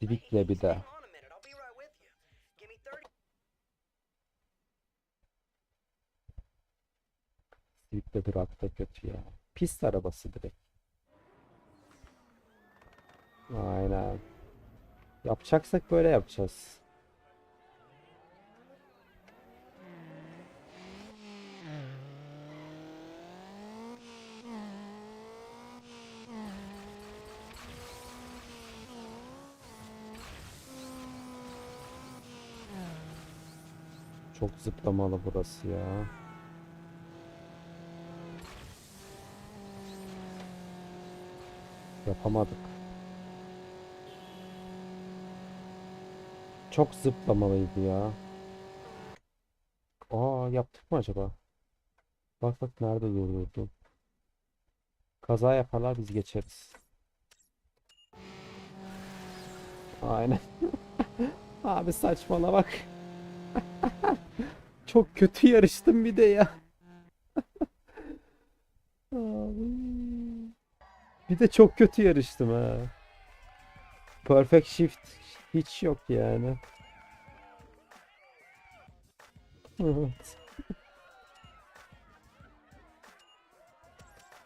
Civik'le bir de. Civik'le durak da kötü ya. Pist arabası direkt. Aynen. Yapacaksak böyle yapacağız. Çok zıplamalı burası ya. Yapamadık. Çok zıplamalıydı ya. Aa yaptık mı acaba? Bak bak nerede durdurdum. Kaza yaparlar biz geçeriz. Aynen. Abi saçmala bak. Çok kötü yarıştım bir de ya. Bir de çok kötü yarıştım ha. Perfect shift hiç yok yani. Evet.